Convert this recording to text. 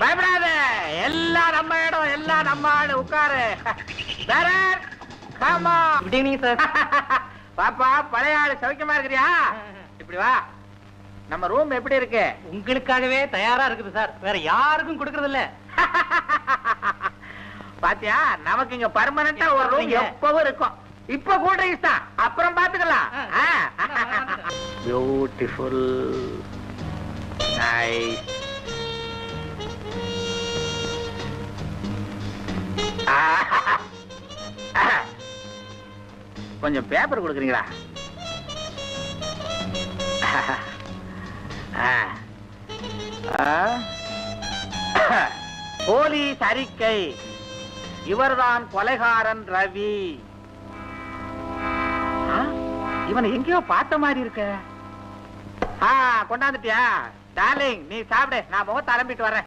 பயப்படாத. எல்லாம் நம்ம இடம் எல்லாம் நம்ம ஆளு. உட்காரு. வேற? காமா குட் ஈவினிங் சார் பாப்பா பழைய ஆளு சௌக்கியமா இருக்கிறியா? இப்படி வா. நம்ம ரூம் எப்படி இருக்கு? உங்களுக்காகவே தயாரா இருக்குது சார் வேற யாருக்கும் கொடுக்கறது இல்ல. பாத்தியா நமக்கு இங்க பர்மனண்டா ஒரு ரூம்? எப்பவும் இருக்கும். இப்ப ட்ரிங்க்ஸ் தான். அப்புறம் பாத்துக்கலாம். பியூட்டிஃபுல் நைஸ் கொஞ்சம் பேப்பர் கொடுக்குறீங்களா? போலீஸ் அறிக்கை. இவர்தான் கொலைகாரன் ரவி. ஆ, இவனை எங்கேயோ பார்த்த மாதிரி இருக்க. ஆ கொண்டாந்துட்டியா? டார்லிங் நீ சாப்பிடு. நான் முகத்தை அலம்பிட்டு வரேன்.